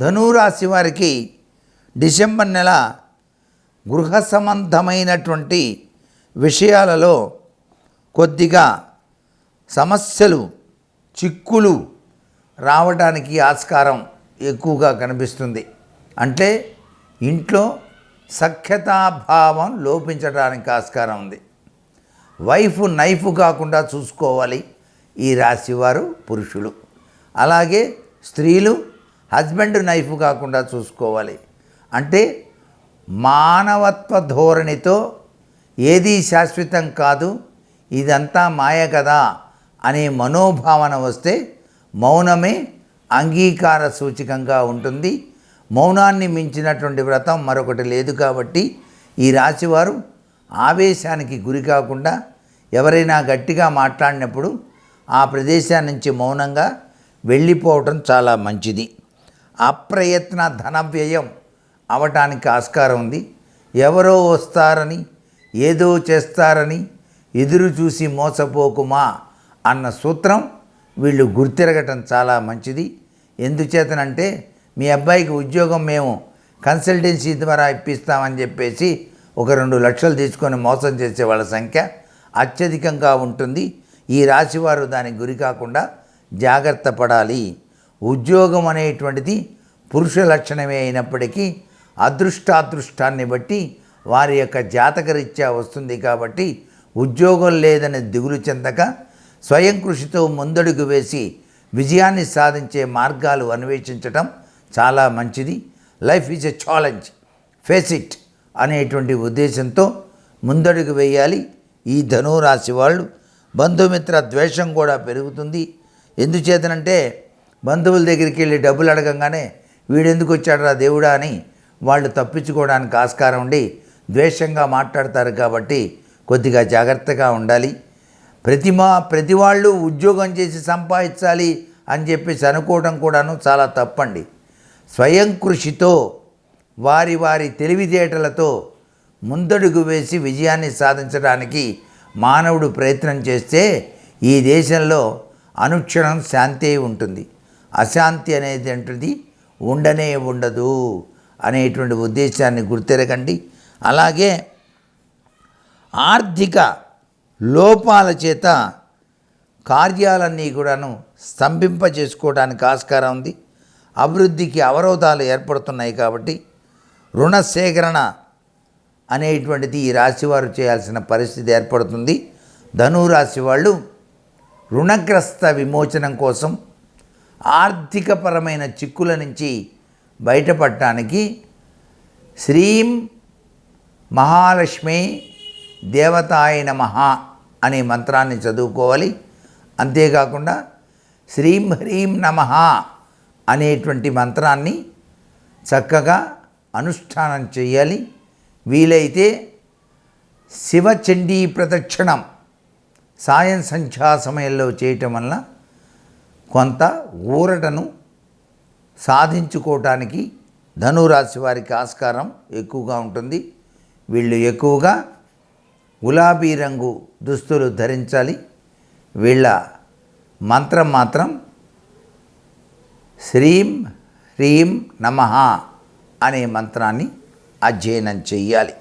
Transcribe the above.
ధనురాశి వారికి డిసెంబర్ నెల గృహ సంబంధమైనటువంటి విషయాలలో కొద్దిగా సమస్యలు చిక్కులు రావడానికి ఆస్కారం ఎక్కువగా కనిపిస్తుంది. అంటే ఇంట్లో సఖ్యతాభావం లోపించడానికి ఆస్కారం ఉంది. వైఫ్ నైఫ్ కాకుండా చూసుకోవాలి ఈ రాశివారు పురుషులు. అలాగే స్త్రీలు హస్బెండ్ నైఫ్ కాకుండా చూసుకోవాలి. అంటే మానవత్వ ధోరణితో ఏదీ శాశ్వతం కాదు ఇదంతా మాయ కదా అనే మనోభావన వస్తే మౌనమే అంగీకార సూచకంగా ఉంటుంది. మౌనాన్ని మించినటువంటి వ్రతం మరొకటి లేదు కాబట్టి ఈ రాశివారు ఆవేశానికి గురి కాకుండా ఎవరైనా గట్టిగా మాట్లాడినప్పుడు ఆ ప్రదేశాన్నించి మౌనంగా వెళ్ళిపోవటం చాలా మంచిది. అప్రయత్న ధన వ్యయం అవటానికి ఆస్కారం ఉంది. ఎవరో వస్తారని ఏదో చేస్తారని ఎదురు చూసి మోసపోకుమా అన్న సూత్రం వీళ్ళు గుర్తిరగటం చాలా మంచిది. ఎందుచేతనంటే మీ అబ్బాయికి ఉద్యోగం మేము కన్సల్టెన్సీ ద్వారా ఇప్పిస్తామని చెప్పేసి ఒక రెండు లక్షలు తీసుకొని మోసం చేసే వాళ్ళ సంఖ్య అత్యధికంగా ఉంటుంది. ఈ రాశివారు దానికి గురి కాకుండా జాగ్రత్త పడాలి. ఉద్యోగం అనేటువంటిది పురుష లక్షణమే అయినప్పటికీ అదృష్టాదృష్టాన్ని బట్టి వారి యొక్క జాతకరీత్యా వస్తుంది కాబట్టి ఉద్యోగం లేదని దిగులు చెందక స్వయం కృషితో ముందడుగు వేసి విజయాన్ని సాధించే మార్గాలు అన్వేషించటం చాలా మంచిది. Life is a challenge face it అనేటువంటి ఉద్దేశంతో ముందడుగు వేయాలి. ఈ ధనురాశి వాళ్ళు బంధుమిత్ర ద్వేషం కూడా పెరుగుతుంది. ఎందుచేతనంటే బంధువుల దగ్గరికి వెళ్ళి డబ్బులు అడగంగానే వీడెందుకు వచ్చాడరా దేవుడా అని వాళ్ళు తప్పించుకోవడానికి ఆస్కారం ఉండి ద్వేషంగా మాట్లాడతారు కాబట్టి కొద్దిగా జాగ్రత్తగా ఉండాలి. ప్రతి మా ప్రతి వాళ్ళు ఉద్యోగం చేసి సంపాదించాలి అని చెప్పేసి అనుకోవడం కూడాను చాలా తప్పండి. స్వయం కృషితో వారి వారి తెలివితేటలతో ముందడుగు వేసి విజయాన్ని సాధించడానికి మానవుడు ప్రయత్నం చేస్తే ఈ దేశంలో అనుక్షణం శాంతి ఉంటుంది. అశాంతి అనేది ఏంటిది ఉండనే ఉండదు అనేటువంటి ఉద్దేశాన్ని గుర్తెరగండి. అలాగే ఆర్థిక లోపాల చేత కార్యాలన్నీ కూడాను స్తంభింప చేసుకోవడానికి ఆస్కారం ఉంది. అభివృద్ధికి అవరోధాలు ఏర్పడుతున్నాయి కాబట్టి రుణ సేకరణ అనేటువంటిది ఈ రాశివారు చేయాల్సిన పరిస్థితి ఏర్పడుతుంది. ధనురాశి వాళ్ళు రుణగ్రస్త విమోచనం కోసం ఆర్థికపరమైన చిక్కుల నుంచి బయటపడటానికి శ్రీం మహాలక్ష్మి దేవతాయ నమః అనే మంత్రాన్ని చదువుకోవాలి. అంతేకాకుండా శ్రీం హ్రీం నమ అనేటువంటి మంత్రాన్ని చక్కగా అనుష్ఠానం చేయాలి. వీలైతే శివచండీ ప్రదక్షిణం సాయం సంధ్యా సమయంలో చేయటం వల్ల కొంత ఊరటను సాధించుకోవటానికి ధనురాశి వారికి ఆస్కారం ఎక్కువగా ఉంటుంది. వీళ్ళు ఎక్కువగా గులాబీ రంగు దుస్తులు ధరించాలి. వీళ్ళ మంత్రం మాత్రం శ్రీం హ్రీం నమ అనే మంత్రాన్ని అధ్యయనం చెయ్యాలి